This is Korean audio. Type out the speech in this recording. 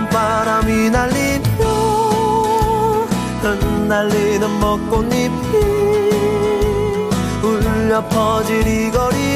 봄바람이 날리며 흩날리는 벚꽃잎이 울려 퍼질 이 거리